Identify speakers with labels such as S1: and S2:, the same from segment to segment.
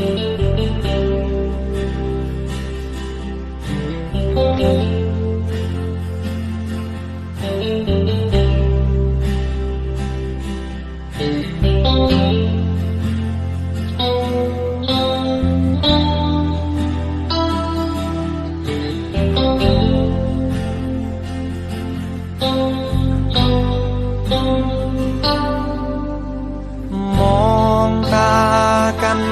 S1: ม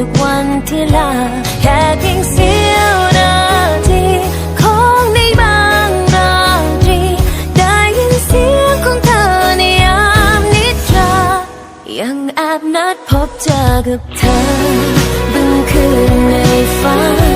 S1: ทุก
S2: วันที่ลาแค่เพียงเสี
S3: ยวนาทีของในบางราตรี ได้ยินเสียงของเธอในยามนิทรายังแอบนัดพบเจอกับเธอบางคืนในฝัน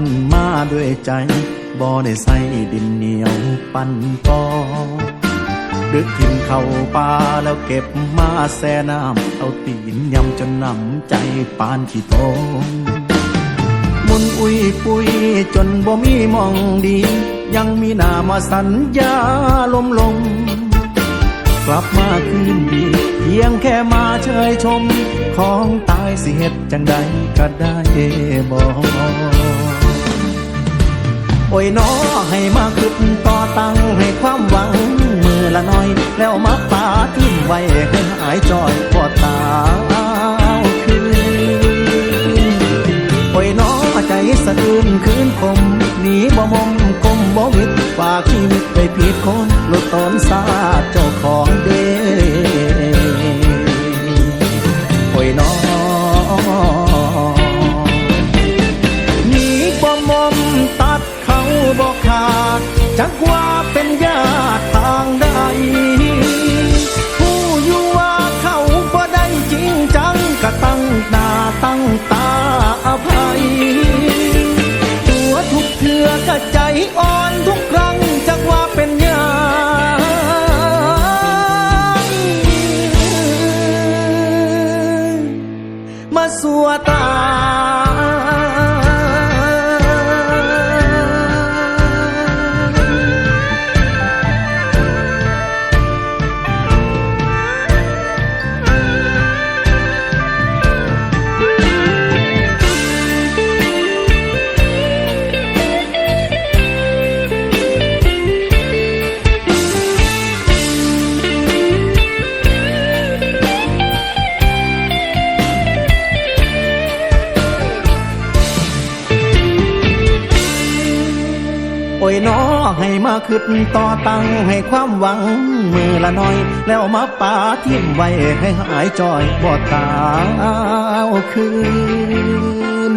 S3: นมาด้ว
S2: ยใจบ่ได้ใส่
S4: ดินเหนียวปั่นปอดึกทิ้งเข้าป่าแล้วเก็บมาแซ่น้ำเอาตีนยำจนนำใจปานขี้โตมุนอุ้ยปุยจนบ่มีมองดี ยังมีนามาสัญญาลมลง กลับมาคืนดี เพียงแค่มาเชยชม ของตายสิเหตุจังใดก็ได้บอก โอ้ยน้อให้มาขึ้นต่อตังให้ความหวัง มือละน้อย แล้วมาฟ้าทิ้งไว้ให้หายจอยปวดตาคืนโอ้ยน้อใจสะอื้นคืนคมหนีบ่มมคมบ่มิดฝากชีวิตไปผิดคนลุดตอนซาเจ้าของเด้ ให้มาขึ้นต่อตังให้ความหวังมือละน้อย แล้วมาป่าทิ้มไว้ให้หายจอยบ่ตาวคืน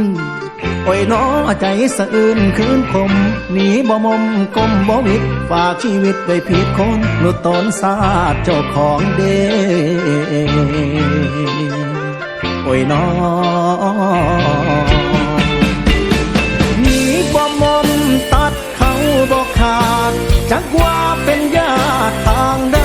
S4: โอ้ยน้อใจสะอื้นคืนคมหนีบ่มมกลมบ่วิดฝากชีวิตไปผิดคนหลุดตนสาดเจ้าของเดโอ้ยน้อ จักว่าเป็นญาติทางใด